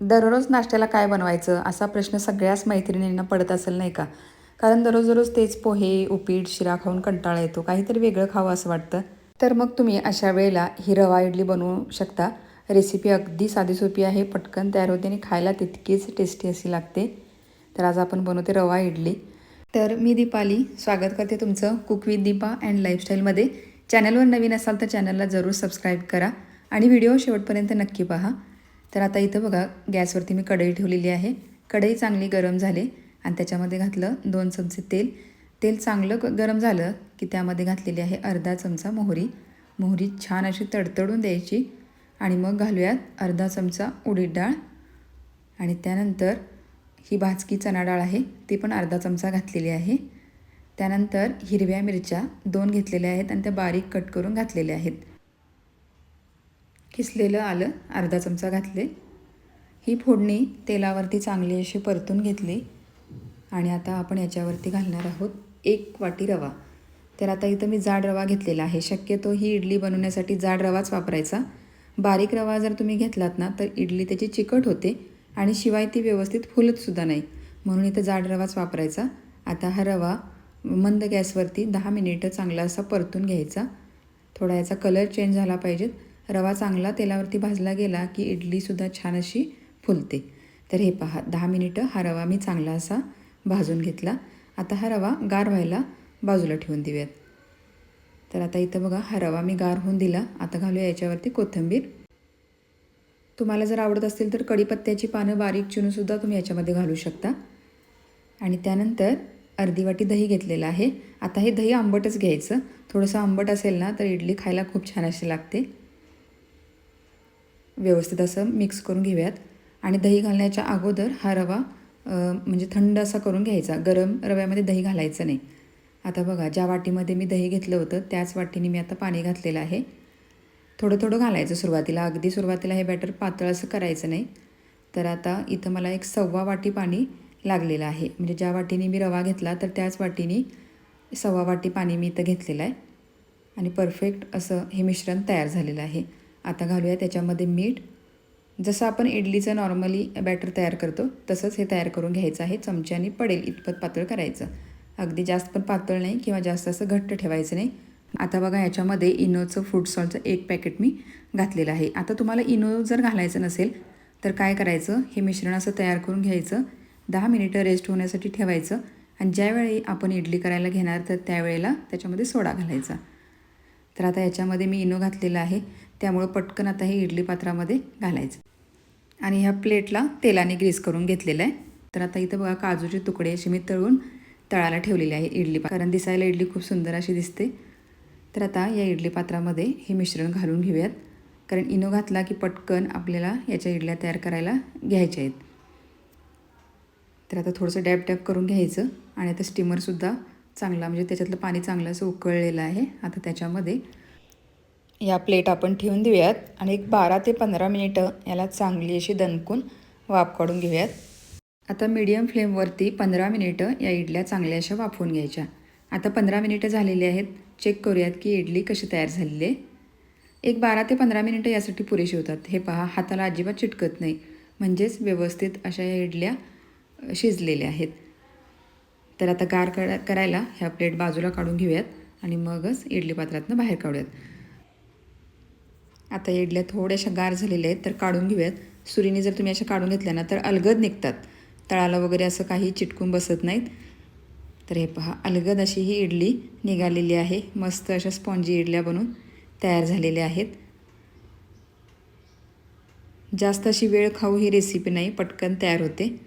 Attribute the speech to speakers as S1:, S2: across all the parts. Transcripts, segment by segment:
S1: दररोज नाश्त्याला काय बनवायचं असा प्रश्न सगळ्याच मैत्रिणींना पडत असेल नाही का? कारण दररोज दररोज तेच पोहे उपीट शिरा खाऊन कंटाळा येतो. काहीतरी वेगळं खावं असं वाटतं. तर मग तुम्ही अशा वेळेला ही रवा इडली बनवू शकता. रेसिपी अगदी साधी सोपी आहे. पटकन तयार होते आणि खायला तितकीच टेस्टी अशी लागते. तर आज आपण बनवते रवा इडली. तर मी दीपाली. स्वागत करते तुमचं कुक विथ दीपा अँड लाईफस्टाईलमध्ये चॅनलवर नवीन असाल तर चॅनलला जरूर सबस्क्राईब करा आणि व्हिडिओ शेवटपर्यंत नक्की पहा. तर आता इथं बघा गॅसवरती मी कढई ठेवलेली आहे. कढई चांगली गरम झाली आणि त्याच्यामध्ये घातलं दोन चमचे तेल. तेल चांगलं गरम झालं की त्यामध्ये घातलेली आहे अर्धा चमचा मोहरी. मोहरी छान अशी तडतडून द्यायची आणि मग घालूयात अर्धा चमचा उडीद डाळ. आणि त्यानंतर ही भाजकी चणा डाळ आहे ती पण अर्धा चमचा घातलेली आहे. त्यानंतर हिरव्या मिरच्या दोन घेतलेल्या आहेत आणि त्या बारीक कट करून घातलेल्या आहेत. किसलेलं आलं अर्धा चमचा घातले. ही फोडणी तेलावरती चांगली अशी परतून घेतली आणि आता आपण याच्यावरती घालणार आहोत एक वाटी रवा. तर आता इथं मी जाड रवा घेतलेला आहे. शक्यतो ही इडली बनवण्यासाठी जाड रवाच वापरायचा. बारीक रवा जर तुम्ही घेतलात ना तर इडली त्याची चिकट होते आणि शिवाय ती व्यवस्थित फुलतसुद्धा नाही. म्हणून इथं जाड रवाच वापरायचा. आता हा रवा मंद गॅसवरती दहा मिनिटं चांगला असा परतून घ्यायचा. थोडा याचा कलर चेंज झाला पाहिजेत. रवा चांगला तेलावरती भाजला गेला की इडलीसुद्धा छान अशी फुलते. तर हे पहा दहा मिनिटं हा रवा मी चांगला असा भाजून घेतला. आता हा रवा गार व्हायला बाजूला ठेवून देऊयात. तर आता इथं बघा हा रवा मी गार होऊन दिला. आता घालूया याच्यावरती कोथिंबीर. तुम्हाला जर आवडत असेल तर कढीपत्त्याची पानं बारीक चिरूनसुद्धा तुम्ही याच्यामध्ये घालू शकता. आणि त्यानंतर अर्धी वाटी दही घेतलेलं आहे. आता हे दही आंबटच घ्यायचं. थोडंसं आंबट असेल ना तर इडली खायला खूप छान अशी लागते. व्यवस्थित असं मिक्स करून घेऊयात. आणि दही घालण्याच्या अगोदर हा रवा म्हणजे थंड असा करून घ्यायचा. गरम रव्यामध्ये दही घालायचं नाही. आता बघा ज्या वाटीमध्ये मी दही घेतलं होतं त्याच वाटीने मी आता पाणी घातलेलं आहे. थोडं थोडं घालायचं सुरुवातीला. अगदी सुरुवातीला हे बॅटर पातळ असं करायचं नाही. तर आता इथं मला एक सव्वा वाटी पाणी लागलेलं आहे. म्हणजे ज्या वाटीने मी रवा घेतला तर त्याच वाटीने सव्वा वाटी पाणी मी इथं घेतलेलं आहे. आणि परफेक्ट असं हे मिश्रण तयार झालेलं आहे. आता घालूया त्याच्यामध्ये मीठ. जसं आपण इडलीचं नॉर्मली बॅटर तयार करतो तसंच हे तयार करून घ्यायचं आहे. चमच्याने पडेल इतपत पातळ करायचं. अगदी जास्त पण पातळ नाही किंवा जास्त असं घट्ट ठेवायचं नाही. आता बघा याच्यामध्ये इनोचं फूड सॉल्टचं एक पॅकेट मी घातलेलं आहे. आता तुम्हाला इनो जर घालायचं नसेल तर काय करायचं? हे मिश्रण असं तयार करून घ्यायचं. दहा मिनिटं रेस्ट होण्यासाठी ठेवायचं. आणि ज्यावेळी आपण इडली करायला घेणार तर त्यावेळेला त्याच्यामध्ये सोडा घालायचा. तर आता याच्यामध्ये मी इनो घातलेला आहे. त्यामुळं पटकन आता हे इडली पात्रामध्ये घालायचं. आणि ह्या प्लेटला तेलाने ग्रीस करून घेतलेलं आहे. तर आता इथं बघा काजूचे तुकडे असे मी तळून तळाला ठेवलेले आहे इडली पा कारण दिसायला इडली खूप सुंदर अशी दिसते. तर आता या इडली पात्रामध्ये हे मिश्रण घालून घेऊयात. कारण इनो घातला की पटकन आपल्याला याच्या इडल्या तयार करायला घ्यायच्या आहेत. तर आता थोडंसं डॅप डॅप करून घ्यायचं. आणि आता स्टीमरसुद्धा चांगला म्हणजे त्याच्यातलं पाणी चांगलं असं उकळलेलं आहे. आता त्याच्यामध्ये या प्लेट आपण ठेवून देऊयात आणि एक बारा ते पंधरा मिनिटं याला चांगली अशी दणकून वाफ काढून घेऊयात. आता मीडियम फ्लेमवरती पंधरा मिनिटं या इडल्या चांगल्या अशा वाफवून घ्यायच्या. आता पंधरा मिनिटं झालेली आहेत. चेक करूयात की इडली कशी तयार झालेली आहे. एक बारा ते पंधरा मिनिटं यासाठी पुरेशी होतात. हे पहा हाताला अजिबात चिटकत नाही. म्हणजेच व्यवस्थित अशा या इडल्या शिजलेल्या आहेत. तर आता गार करा करायला ह्या प्लेट बाजूला काढून घेऊयात आणि मगच इडली पात्रातनं बाहेर काढूयात. आता इडल्या थोड्याशा गार झालेल्या आहेत तर काढून घेऊयात. सुरीने जर तुम्ही अशा काढून घेतल्या ना तर अलगद निघतात. तळाला वगैरे असं काही चिटकून बसत नाहीत. तर हे पहा अलगद अशी ही इडली निघालेली आहे. मस्त अशा स्पॉन्जी इडल्या बनून तयार झालेल्या आहेत. जास्त अशी वेळ खाऊ ही रेसिपी नाही पटकन तयार होते.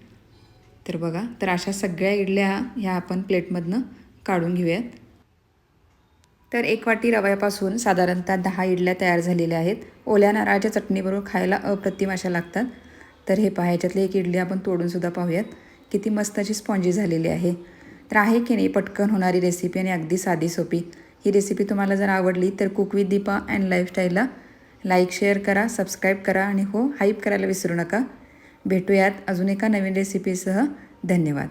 S1: तर बघा तर अशा सगळ्या इडल्या ह्या आपण प्लेटमधनं काढून घेऊयात. तर एक वाटी रव्यापासून साधारणतः दहा इडल्या तयार झालेल्या आहेत. ओल्या नारळाच्या चटणीबरोबर खायला अप्रतिम अशा लागतात. तर हे पहा ह्याच्यातली एक इडली आपण तोडूनसुद्धा पाहूयात. किती मस्त अशी स्पॉन्जी झालेली आहे. तर आहे की नाही पटकन होणारी रेसिपी आणि अगदी साधी सोपी. ही रेसिपी तुम्हाला जर आवडली तर कुक विथ दीपा अँड लाईफस्टाईलला लाईक शेअर करा सबस्क्राईब करा आणि हो हाईप करायला विसरू नका. भेटूयात अजून एका नवीन रेसिपीसह धन्यवाद.